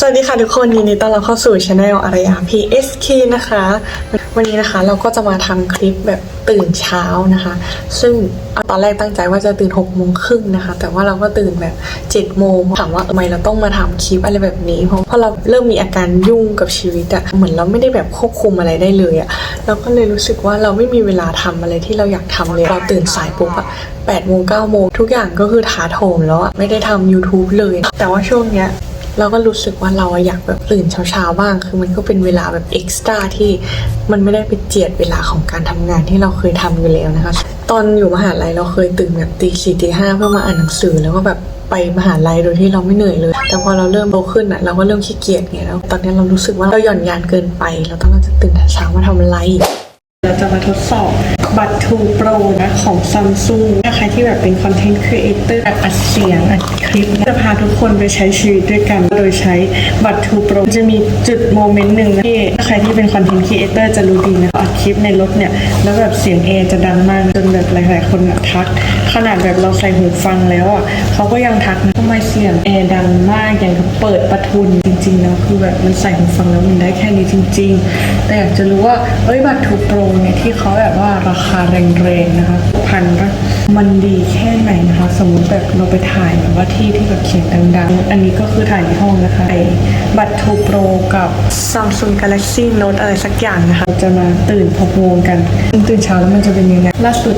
สวัสดีค่ะทุกคนยินดีต้อนรับเข้าสู่ช anel อารยา PSK นะคะ วันนี้นะคะเราก็จะมาทำคลิปแบบตื่นเช้านะคะ ซึ่งตอนแรกตั้งใจว่าจะตื่น6กโมงครึ่งนะคะ แต่ว่าเราก็ตื่นแบบ7จ็ดโมงถามว่าทำไมเราต้องมาทำคลิปอะไรแบบนี้ เพราะเพราะเราเริ่มมีอาการยุ่งกับชีวิตอะเหมือนเราไม่ได้แบบควบคุมอะไรได้เลยอะเราก็เลยรู้สึกว่าเราไม่มีเวลาทำอะไรที่เราอยากทำเลยเราตื่นสายปุ๊บอะแปดโมงเก้าโมงทุกอย่างก็คือถาโถมแล้วอะไม่ได้ทำ YouTube เลย แต่ว่าช่วงเนี้ย เราก็รู้สึกว่าเราอยากแบบตื่นเช้าๆบ้าง คือมันก็เป็นเวลาแบบเอ็กซ์ตร้าที่มันไม่ได้ไปเจียดเวลาของการทำงานที่เราเคยทำอยู่แล้วนะคะ ตอนอยู่มหาลัยเราเคยตื่นแบบตีสี่ตีห้าเพื่อมาอ่านหนังสือแล้วก็แบบไปมหาลัยโดยที่เราไม่เหนื่อยเลย แต่พอเราเริ่มโตขึ้นอะเราก็เริ่มขี้เกียจไงแล้ว ตอนนี้เรารู้สึกว่าเราหย่อนยานเกินไป เราต้องจะตื่นเช้ามาทำอะไร เราจะมาทดสอบบัตร2 Pro นะของ Samsung ถ้าใครที่แบบเป็นคอนเทนต์ครีเอเตอร์อัดเสียงอัดคลิปจะพาทุกคนไปใช้ชีวิตด้วยกันโดยใช้บัตร2 Pro จะมีจุดโมเมนต์หนึ่งนะที่ใครที่เป็นคอนเทนต์ครีเอเตอร์จะรู้ดีนะอัดคลิปในรถเนี่ย แล้วแบบเสียงแอร์จะดังมากจนแบบหลาย ๆ คนอะทัก ขนาดแบบเราใส่หูฟังแล้วอะเขาก็ยังทักนะทำไมเสียงแอร์ดังมากอย่างกับเปิดประทุนจริง ๆ แล้วคือแบบมันใส่หูฟังแล้วมันได้แค่นี้จริง ๆ แต่อยากจะรู้ว่าเอ้ยบัตรทูโปรเนี่ยที่เขาแบบว่าราคาแรงๆนะคะพันละมันดีแค่ไหนนะคะ สมมติแบบเราไปถ่ายแบบว่าที่ที่แบบเขียนดังๆ อันนี้ก็คือถ่ายในห้องนะคะไอ้บัตรทูโปรกับ Samsung Galaxy Note อะไรสักอย่างนะคะ จะมาตื่นพกโมงกัน ตื่นเช้าแล้วมันจะเป็นยังไงล่าสุด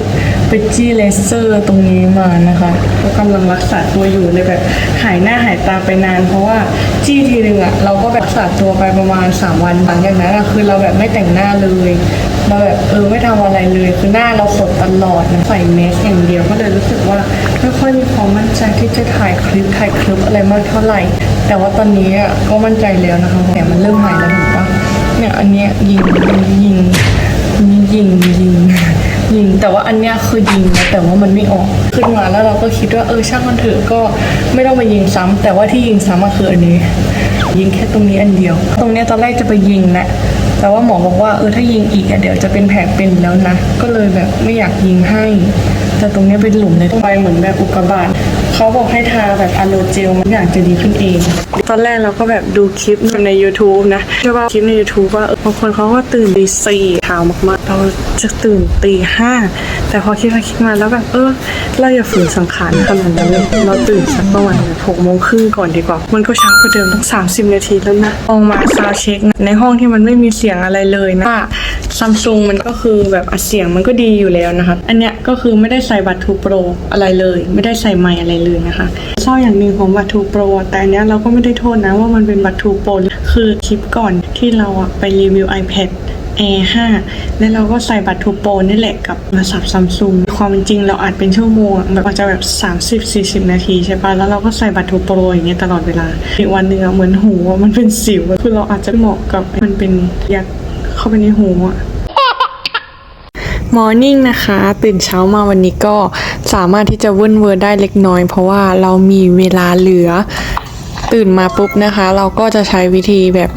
ไปจี้เลเซอร์ตรงนี้มานะคะก็กำลังรักษาตัวอยู่เลยแบบหายหน้าหายตาไปนาน เพราะว่าจี้ทีนึงอะเราก็แบบรักษาตัวไปประมาณ 3 วันหลังจากนั้นอะคือเราแบบไม่แต่งหน้าเลย เราแบบเออไม่ทำอะไรเลยคือหน้าเราสดตลอดนะใส่เมสอย่างเดียวก็เลยรู้สึกว่าไม่ค่อยมีความมั่นใจที่จะถ่ายคลิปถ่ายคลิปอะไรมากเท่าไหร่ แต่ว่าตอนนี้อะก็มั่นใจแล้วนะคะแต่มันเริ่มหายแล้วถูกปะเนี่ยอันเนี้ยยิงยิงยิงยิงยิงแต่ว่าอันเนี้ยคือยิงนะแต่ว่ามันไม่ออกขึ้นมาแล้วเราก็คิดว่าเออช่างมันเถอะก็ไม่ต้องมายิงซ้ำแต่ว่าที่ยิงซ้ำก็คืออันนี้ ยิงแค่ตรงนี้อันเดียว ตรงเนี้ยตอนแรกจะไปยิงนะ แต่ว่าหมอบอกว่าเออถ้ายิงอีกอะเดี๋ยวจะเป็นแผลเป็นแล้วนะ ก็เลยแบบไม่อยากยิงให้ แต่ตรงนี้เป็นหลุมเลยไปเหมือนแบบอุกกาบาตเขาบอกให้ทาแบบอะโลเจลมันอยากจะดีขึ้นเอง ตอนแรกเราก็แบบดูคลิปใน YouTube นะใช่ป่ะคลิปใน YouTube ว่าบางคนเขาก็ตื่นตีสี่เช้ามากๆ เราจะตื่นตีห้าแต่พอคิดไปคิดมาแล้วแบบเออเราอย่าฝืนสังขารขนาดนั้นเลยเราตื่นสักประมาณหกโมงครึ่งก่อนดีกว่า มันก็เช้ากว่าเดิมตั้งสามสิบนาทีแล้วนะลองมาซาวเช็คในห้องที่มันไม่มีเสียงอะไรเลยนะ ซัมซุงมันก็คือแบบอัดเสียงมันก็ดีอยู่แล้วนะคะ อันเนี้ยก็คือไม่ได้ใส่บัตรทูโปรอะไรเลย ไม่ได้ใส่ไมค์อะไรเลยนะคะเศร้าอย่างหนึ่งของบัตรทูโปรแต่อันเนี้ยเราก็ไม่ได้โทษนะว่ามันเป็นบัตรทูโปรคือคลิปก่อนที่เราอะไปรีวิว iPad Air 5แล้วเราก็ใส่บัตรทูโปรนี่แหละกับโทรศัพท์ซัมซุงความจริงเราอัดเป็นชั่วโมงแบบอาจจะแบบ 30-40 นาทีใช่ปะแล้วเราก็ใส่บัตรทูโปรอย่างเงี้ยตลอดเวลาอีกวันหนึ่งอเหมือนหูมันเป็นสิวคือเราอาจจะเหมาะกับมันเป็นยัด เข้าไปในหูอะมอร์นิ่งนะคะ ตื่นเช้ามาวันนี้ก็สามารถที่จะวุ่นเวอร์ได้เล็กน้อย เพราะว่าเรามีเวลาเหลือ ตื่นมาปุ๊บนะคะ เราก็จะใช้วิธีแบบ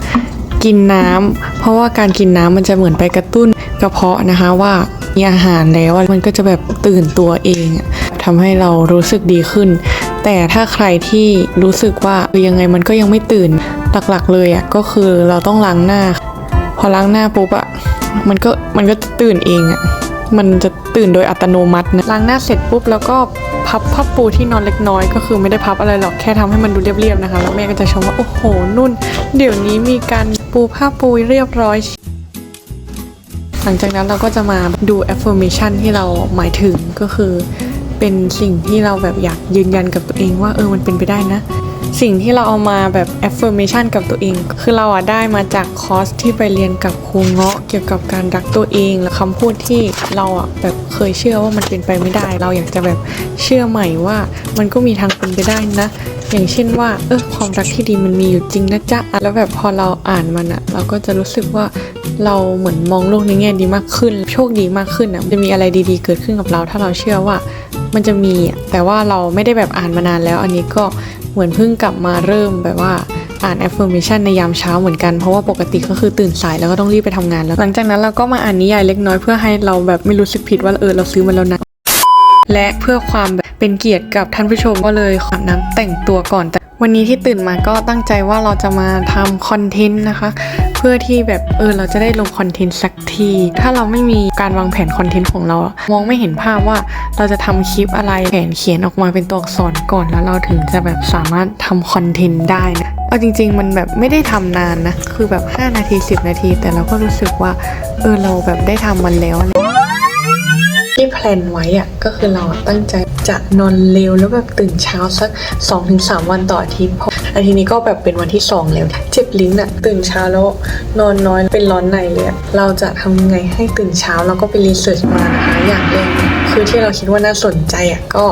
กินน้ำเพราะว่าการกินน้ำมันจะเหมือนไปกระตุ้นกระเพาะนะคะว่ามีอาหารแล้วมันก็จะแบบตื่นตัวเองทำให้เรารู้สึกดีขึ้น แต่ถ้าใครที่รู้สึกว่ายังไงมันก็ยังไม่ตื่นหลักๆเลยอะ่ะก็คือเราต้องล้างหน้า พอล้างหน้าปุ๊บอะมันก็มันก็ตื่นเองอะมันจะตื่นโดยอัตโนมัตินะล้างหน้าเสร็จปุ๊บแล้วก็พับผ้าปูที่นอนเล็กน้อยก็คือไม่ได้พับอะไรหรอกแค่ทำให้มันดูเรียบๆนะคะ แล้วแม่ก็จะชมว่า โอ้โหนุ่น เดี๋ยวนี้มีการปูผ้าปูเรียบร้อย หลังจากนั้นเราก็จะมาดู affirmation ที่เราหมายถึงก็คือเป็นสิ่งที่เราแบบอยากยืนยันกับตัวเองว่าเออมันเป็นไปได้นะ สิ่งที่เราเอามาแบบ affirmation กับตัวเอง คือเราอะได้มาจากคอร์สที่ไปเรียนกับครูเงาะเกี่ยวกับการรักตัวเองและคำพูดที่เราอะแบบเคยเชื่อว่ามันเป็นไปไม่ได้ เราอยากจะแบบเชื่อใหม่ว่ามันก็มีทางเป็นไปได้นะ อย่างเช่นว่าเออความรักที่ดีมันมีอยู่จริงนะจ๊ะแล้วแบบพอเราอ่านมันอะเราก็จะรู้สึกว่าเราเหมือนมองโลกในแง่ดีมากขึ้น โชคดีมากขึ้นอะจะมีอะไรดีๆ เกิดขึ้นกับเรา ถ้าเราเชื่อว่ามันจะมีแต่ว่าเราไม่ได้แบบอ่านมานานแล้ว อันนี้ก็ เหมือนเพิ่งกลับมาเริ่มแบบว่าอ่าน affirmation ในยามเช้าเหมือนกัน เพราะว่าปกติก็คือตื่นสายแล้วก็ต้องรีบไปทำงานแล้ว หลังจากนั้นเราก็มาอ่านนิยายเล็กน้อยเพื่อให้เราแบบไม่รู้สึกผิดว่าเออเราซื้อมาแล้วนะ และเพื่อความแบบเป็นเกียรติกับท่านผู้ชมก็เลยขอน้ำแต่งตัวก่อนแต่วันนี้ที่ตื่นมาก็ตั้งใจว่าเราจะมาทำคอนเทนต์นะคะ พื่อที่แบบเออเราจะได้ลงคอนเทนต์สักที ถ้าเราไม่มีการวางแผนคอนเทนต์ของเรา มองไม่เห็นภาพว่าเราจะทำคลิปอะไรแผนเขียนออกมาเป็นตัวอักษรก่อนแล้วเราถึงจะแบบสามารถทำคอนเทนต์ได้นะเอาจริง ๆ มันแบบไม่ได้ทำนานนะ คือแบบ 5 นาที 10 นาที แต่เราก็รู้สึกว่าเออเราแบบได้ทำมันแล้ว ที่แพลนไว้อะก็คือเราตั้งใจจะนอนเร็วแล้วแบบตื่นเช้าสัก 2-3 วันต่ออาทิตย์พออาทิตย์นี้ก็แบบเป็นวันที่ 2 แล้วเจ็บลิ้นอะตื่นเช้าแล้วนอนน้อยเป็นร้อนในเลยเราจะทำไงให้ตื่นเช้าแล้วก็ไปรีเสิร์ชมานะคะอย่างแรก คือที่เราคิดว่าน่าสนใจอะก็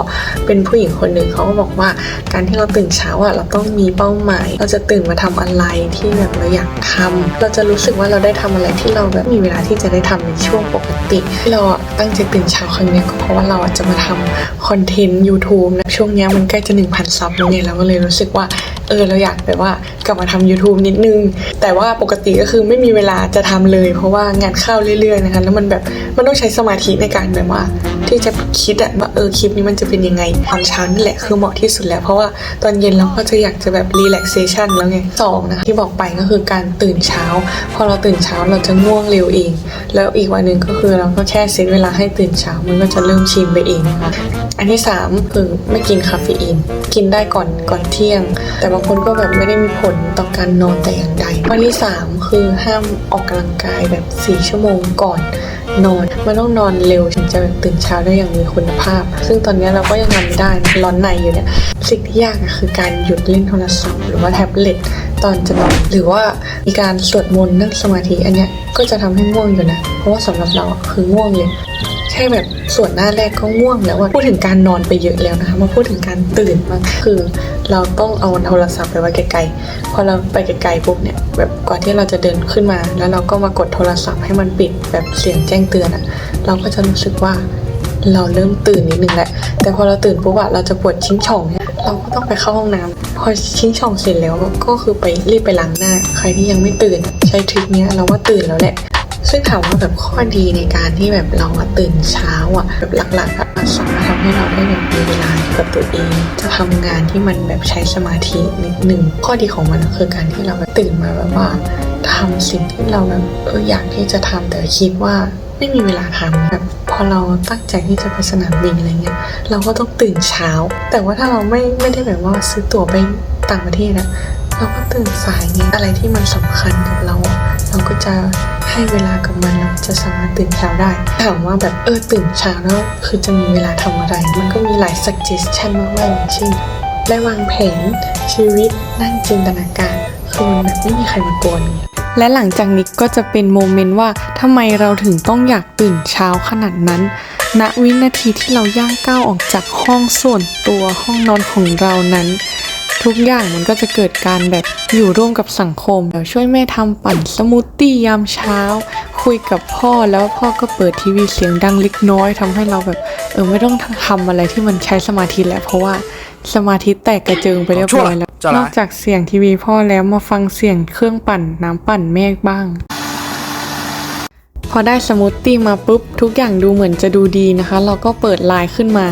เป็นผู้หญิงคนหนึ่งเขาก็บอกว่าการที่เราตื่นเช้าอะเราต้องมีเป้าหมาย เราจะตื่นมาทำอะไรที่แบบเราอยากทำเราจะรู้สึกว่าเราได้ทำอะไรที่เราแบบมีเวลาที่จะได้ทำในช่วงปกติที่เราตั้งใจตื่นเช้าครั้งนี้ก็เพราะว่าเราจะมาทำคอนเทนต์ YouTube นะช่วงนี้มันใกล้จะ 1,000 ซับแล้วเนี่ยเราก็เลยรู้สึกว่า เออเราอยากแบบว่ากลับมาทำ YouTube นิดนึง แต่ว่าปกติก็คือไม่มีเวลาจะทำเลย เพราะว่างานเข้าเรื่อยๆนะคะแล้วมันแบบมันต้องใช้สมาธิในการแบบว่า ที่จะคิดอะว่าเออคลิปนี้มันจะเป็นยังไงตอนเช้านี่แหละคือเหมาะที่สุดแล้ว เพราะว่าตอนเย็นเราก็จะอยากจะแบบรีแลกเซชันแล้วไงสองนะะที่บอกไปก็คือการตื่นเช้า พอเราตื่นเช้าเราจะง่วงเร็วเอง แล้วอีกวันหนึ่งก็คือเราก็แค่เซตเวลาให้ตื่นเช้ามันก็จะเริ่มชินไปเองนะคะอันที่3คือไม่กินคาเฟอีนกินได้ก่อนก่อนเที่ยง แต่บางคนก็แบบไม่ได้มีผลต่อการนอนแต่อย่างใดวันที่ 3 คือห้ามออกกำลังกายแบบ 4 ชั่วโมงก่อนนอน มันต้องนอนเร็วถึงจะแบบตื่นเช้าได้อย่างมีคุณภาพ ซึ่งตอนนี้เราก็ยังทำไม่ได้ร้อนในอยู่เนี่ย สิ่งที่ยากคือการหยุดเล่นโทรศัพท์หรือว่าแท็บเล็ตตอนจะนอนหรือว่ามีการสวดมนต์นั่งสมาธิอันเนี้ยก็จะทำให้ง่วงอยู่นะ เพราะว่าสำหรับเราคือง่วงเลย แค่แบบส่วนหน้าแรกก็ง่วงแล้วอะพูดถึงการนอนไปเยอะแล้วนะคะมาพูดถึงการตื่นมางคือ เราต้องเอาโทรศัพท์ไปไว้ไกลๆพอเราไปไกลๆปุ๊บเนี่ยแบบก่อนที่เราจะเดินขึ้นมา แล้วเราก็มากดโทรศัพท์ให้มันปิดแบบเสียงแจ้งเตือนอะเราก็จะรู้สึกว่าเราเริ่มตื่นนิดนึงแหละ แต่พอเราตื่นปุ๊บอะเราจะปวดชิ้นช่องเนี่ยเราก็ต้องไปเข้าห้องน้ำพอชิ้นช่องเสร็จแล้วก็คือไปรีบไปล้างหน้า ใครที่ยังไม่ตื่นใช้ทริคเนี้ยเราว่าตื่นแล้วแหละ ซึ่งถามว่าแบบข้อดีในการที่แบบเราตื่นเช้าอะแบบหลักๆอะมันสามารถทำให้เราได้แบบมีเวลากับตัวเอง จะทำงานที่มันแบบใช้สมาธินิดหนึ่งข้อดีของมันก็คือการที่เราแบบตื่นมาแบบว่าทำสิ่งที่เราแบบเอออยากที่จะทำแต่คิดว่าไม่มีเวลาทำแบบพอเราตั้งใจที่จะไปสนามบินอะไรเงี้ยเราก็ต้องตื่นเช้า แต่ว่าถ้าเราไม่ไม่ได้แบบว่าซื้อตั๋วไปต่างประเทศอะ เราก็ตื่นสายไงอะไรที่มันสำคัญกับเราอะเราก็จะให้เวลากับมันเราจะสามารถตื่นเช้าได้ถามว่าแบบเออตื่นเช้าแล้วคือจะมีเวลาทำอะไร มันก็มีหลาย suggestion มากๆอย่างเช่นได้วางแผนชีวิตนั่งจินตนาการคือมันแบบไม่มีใครมากวนไงและหลังจากนี้ก็จะเป็นโมเมนต์ว่าทำไมเราถึงต้องอยากตื่นเช้าขนาดนั้น ณ วินาทีที่เราย่างก้าวออกจากห้องส่วนตัวห้องนอนของเรานั้น ทุกอย่างมันก็จะเกิดการแบบอยู่ร่วมกับสังคมเดี๋ยวช่วยแม่ทำปั่นสมูทตี้ยามเช้า คุยกับพ่อแล้วพ่อก็เปิดทีวีเสียงดังเล็กน้อยทำให้เราแบบเออไม่ต้องทำอะไรที่มันใช้สมาธิแล้วเพราะว่าสมาธิแตกกระเจิงไปเรียบร้อยแล้วชั่วร้ายนอกจากเสียงทีวีพ่อแล้วมาฟังเสียงเครื่องปั่นน้ำปั่นแม่บ้าง พอได้สมูทตี้มาปุ๊บ ทุกอย่างดูเหมือนจะดูดีนะคะ เราก็เปิดไลน์ขึ้นมา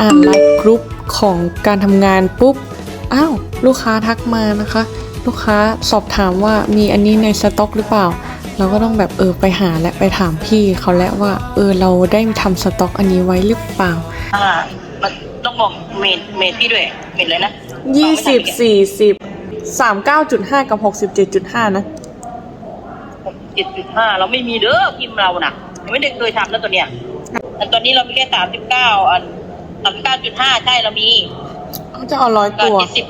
อ่านไลน์กรุ๊ปของการทำงานปุ๊บ อ้าวลูกค้าทักมานะคะ ลูกค้าสอบถามว่ามีอันนี้ในสต็อกหรือเปล่า เราก็ต้องแบบเออไปหาและไปถามพี่เขาแล้วว่าเออเราได้ทำสต็อกอันนี้ไว้หรือเปล่าอ่ามันต้องบอกเมดเมดพี่ด้วยเมดเลยนะยี่สิบสี่สิบสามเก้าจุดห้ากับหกสิบเจ็ดจุดห้านะเจ็ดจุดห้าเราไม่มีเด้อพิมพ์เราน่ะยังไม่ได้เคยทำแล้วตัวเนี้ยแต่ตอนนี้เรามีแค่สามสิบเก้าอันสามสิบเก้าจุดห้าใช่เรามีเขา จะเอาร้อยก็ตัวเจ็ดสิบ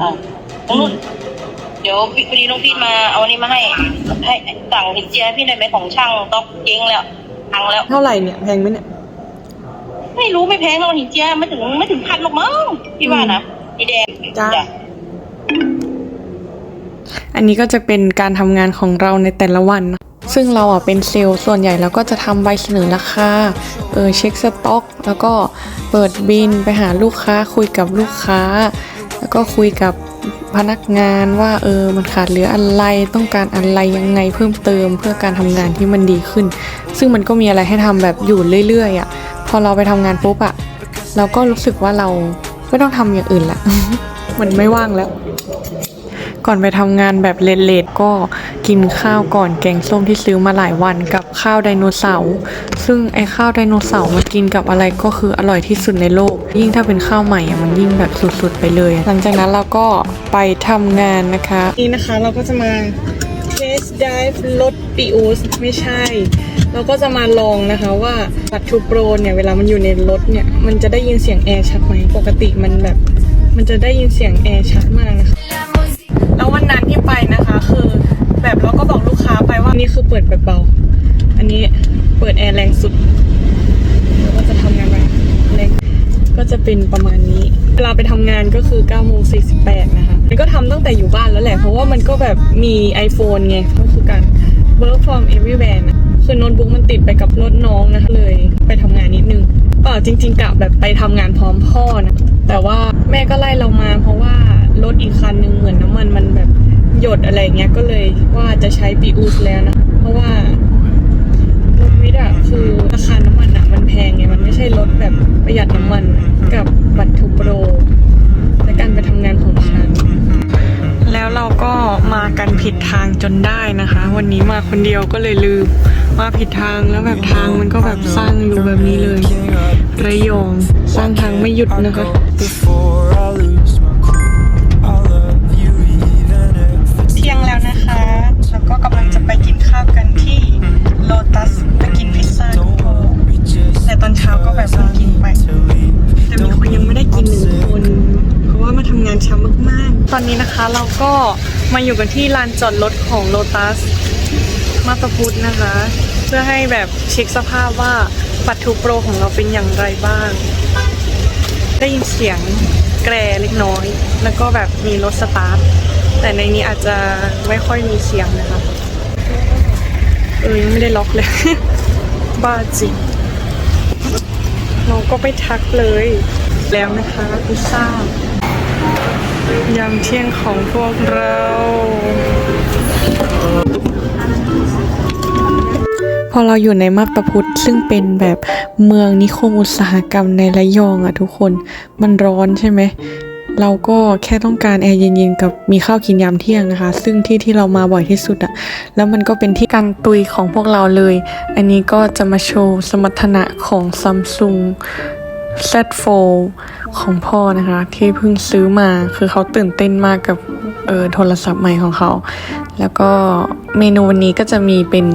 อ่าน้องนุ่นเดี๋ยวพี่พอดีน้องพี่มาเอาอันนี้มาให้ ให้สั่งหินเจียให้พี่ได้ไหมของช่างต้องเจ๊งแล้วพังแล้ว เท่าไหร่เนี่ยแพงไหมเนี่ยไม่รู้ไม่แพงหรอกหินเจียไม่ถึงไม่ถึงพันหรอกมั้งพี่ว่านะสีแดงจ้าอันนี้ก็จะเป็นการทำงานของเราในแต่ละวันนะ ซึ่งเราอะเป็นเซลล์ส่วนใหญ่เราก็จะทำใบเสนอราคาเออเช็คสต็อก แล้วก็เปิดบินไปหาลูกค้าคุยกับลูกค้า แล้วก็คุยกับพนักงานว่าเออมันขาดเหลืออะไรต้องการอะไรยังไงเพิ่มเติมเพื่อการทำงานที่มันดีขึ้น ซึ่งมันก็มีอะไรให้ทำแบบอยู่เรื่อยๆอะพอเราไปทำงานปุ๊บอะเราก็รู้สึกว่าเราไม่ต้องทำอย่างอื่นละมันไม่ว่างแล้ว ก่อนไปทำงานแบบเลทๆก็กินข้าวก่อนแกงส้มที่ซื้อมาหลายวันกับข้าวไดโนเสาร์ซึ่งไอ้ข้าวไดโนเสาร์มากินกับอะไรก็คืออร่อยที่สุดในโลก ยิ่งถ้าเป็นข้าวใหม่อะมันยิ่งแบบสุดๆไปเลย หลังจากนั้นเราก็ไปทำงานนะคะ นี่นะคะเราก็จะมา Test Drive รถปีอูสไม่ใช่ เราก็จะมาลองนะคะว่าบัตทูโปรเนี่ยเวลามันอยู่ในรถเนี่ยมันจะได้ยินเสียงแอร์ชัดไหมปกติมันแบบมันจะได้ยินเสียงแอร์ชัดมากนะคะ แล้ววันนั้นที่ไปนะคะ คือแบบเราก็บอกลูกค้าไปว่านี่คือเปิดแบบเบา อันนี้เปิดแอร์แรงสุดแล้วก็จะทำงานแบบแรงก็จะเป็นประมาณนี้ เวลาไปทำงานก็คือ9โมง48 นะคะมันก็ทำตั้งแต่อยู่บ้านแล้วแหละ เพราะว่ามันก็แบบมี iPhone ไงก็คือการ work from everywhere นะ คือโน้ตบุ๊กมันติดไปกับรถน้องนะคะเลยไปทำงานนิดนึงเปล่าจริง ๆกะแบบไปทำงานพร้อมพ่อนะแต่ว่าแม่ก็ไล่เรามา เพราะว่ารถอีกคันนึงเหมือนน้ำมันมันแบบหยดอะไรเงี้ยก็เลยว่าจะใช้ปีอูสแล้วนะ เพราะว่ารถวิทย์อะคือราคาน้ำมันอะมันแพงไงมันไม่ใช่รถแบบประหยัดน้ำมันกับบัตรทูโปรและการไปทำงานของฉัน แล้วเราก็มากันผิดทางจนได้นะคะ วันนี้มาคนเดียวก็เลยลืมมาผิดทางแล้วแบบทางมันก็แบบสร้างอยู่แบบนี้เลย ระยองสร้างทางไม่หยุดนะคะ Before I lose my cool, I love you even if it's เที่ยงแล้วนะคะ แล้วก็กำลังจะไปกินข้าวกันที่โลตัสไปกินพิซซ่าทุกคน we just แต่ตอนเช้าก็แบบเพิ่งกินไป ว่ามาทำงานช้ามากๆ ตอนนี้นะคะเราก็มาอยู่กันที่ลานจอดรถของโลตัสมาตาพุทธนะคะ เพื่อให้แบบเช็คสภาพว่าบัตรทูโปรของเราเป็นอย่างไรบ้าง ได้ยินเสียงแกรเล็กน้อย แล้วก็แบบมีรถสตาร์ทแต่ในนี้อาจจะไม่ค่อยมีเสียงนะคะ เออยังไม่ได้ล็อกเลย บ้าจริงน้องก็ไปทักเลย แล้วนะคะพิซซ่า ยามเที่ยงของพวกเรา พอเราอยู่ในมาบตาพุธซึ่งเป็นแบบเมืองนิคมอุตสาหกรรมในระยองอะทุกคนมันร้อนใช่ไหมเราก็แค่ต้องการแอร์เย็นๆกับมีข้าวกินยามเที่ยงนะคะ ซึ่งที่ที่เรามาบ่อยที่สุดอะแล้วมันก็เป็นที่กันตุยของพวกเราเลย อันนี้ก็จะมาโชว์สมรรถนะของซัมซุง Z4 ของพ่อนะคะ ที่เพิ่งซื้อมาคือเขาตื่นเต้นมากกับเออโทรศัพท์ใหม่ของเขา แล้วก็เมนูวันนี้ก็จะมีเป็น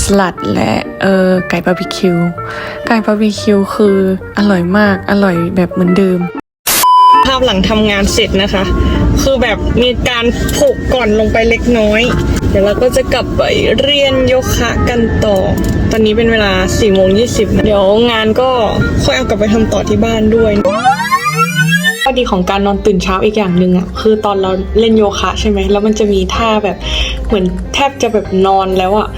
สลัดและเออไก่บาร์บีคิว ไก่บาร์บีคิวคืออร่อยมากอร่อยแบบเหมือนเดิม ภาพหลังทำงานเสร็จนะคะ คือแบบมีการผูกก่อนลงไปเล็กน้อย เดี๋ยวเราก็จะกลับไปเรียนโยคะกันต่อ ตอนนี้เป็นเวลา4ี่โมงยีเดี๋ยวงานก็ค่อยเอากลับไปทำต่อที่บ้านด้วยข้อดีของการนอนตื่นเช้าอีกอย่างหนึ่งอะคือตอนเราเล่นโยคะใช่ไหมแล้วมันจะมีท่าแบบเหมือนแทบจะแบบนอนแล้วอะ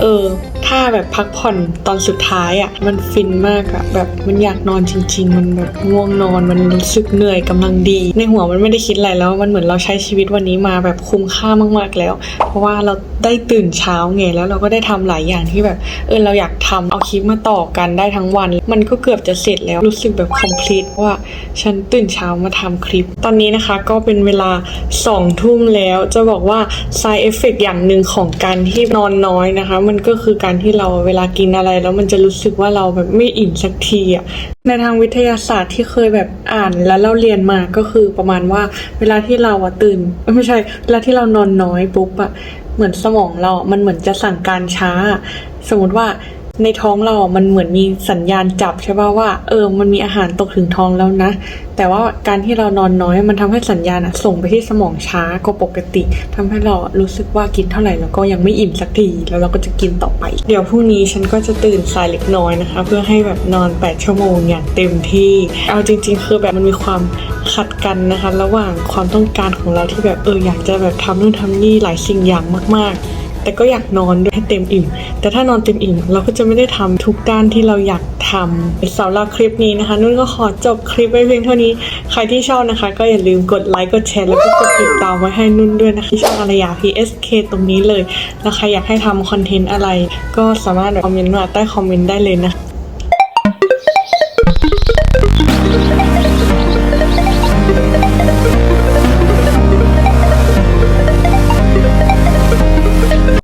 เออ ท่าแบบพักผ่อนตอนสุดท้ายอะ มันฟินมากอะแบบมันอยากนอนจริง ๆ มันแบบง่วงนอนมันรู้สึกเหนื่อยกำลังดี ในหัวมันไม่ได้คิดอะไรแล้ว มันเหมือนเราใช้ชีวิตวันนี้มาแบบคุ้มค่ามากๆแล้ว เพราะว่าเราได้ตื่นเช้าไงแล้วเราก็ได้ทำหลายอย่างที่แบบเออเราอยากทำเอาคลิปมาต่อกันได้ทั้งวัน มันก็เกือบจะเสร็จแล้วรู้สึกแบบ complete ว่าฉันตื่นเช้ามาทำคลิป ตอนนี้นะคะก็เป็นเวลาสองทุ่มแล้วจะบอกว่า side effect อย่างหนึ่งของการที่นอนน้อยนะคะ มันก็คือการที่เราเวลากินอะไร แล้วมันจะรู้สึกว่าเราแบบไม่อิ่มสักทีอะในทางวิทยาศาสตร์ที่เคยแบบอ่านแล้วเราเรียนมาก็คือประมาณว่า เวลาที่เราอะตื่นไม่ใช่เวลาที่เรานอนน้อยปุ๊บอะเหมือนสมองเรา มันเหมือนจะสั่งการช้า สมมติว่า ในท้องเราอะมันเหมือนมีสัญญาณจับใช่ป่ะว่าเออมันมีอาหารตกถึงท้องแล้วนะ แต่ว่าการที่เรานอนน้อยมันทำให้สัญญาณอะส่งไปที่สมองช้ากว่าปกติทำให้เรารู้สึกว่ากินเท่าไหร่แล้วก็ยังไม่อิ่มสักทีแล้วเราก็จะกินต่อไป เดี๋ยวพรุ่งนี้ฉันก็จะตื่นสายเล็กน้อยนะคะ เพื่อให้แบบนอน 8 ชั่วโมงอย่างเต็มที่ เอาจริง ๆ คือแบบมันมีความขัดกันนะคะ ระหว่างความต้องการของเราที่แบบเอออยากจะแบบทำนู่นทำนี่หลายสิ่งอย่างมาก ๆ แต่ก็อยากนอนด้วยให้เต็มอิ่ม แต่ถ้านอนเต็มอิ่มเราก็จะไม่ได้ทำทุกด้านที่เราอยากทำสำหรับคลิปนี้นะคะ นุ่นก็ขอจบคลิปไว้เพียงเท่านี้ ใครที่ชอบนะคะ ก็อย่าลืมกดไลค์กดแชร์แล้วก็กดติดตามไว้ให้นุ่นด้วยนะคะที่ช่องอารยา PSK ตรงนี้เลย แล้วใครอยากให้ทำคอนเทนต์อะไร ก็สามารถคอมเมนต์มาใต้คอมเมนต์ได้เลยนะคะ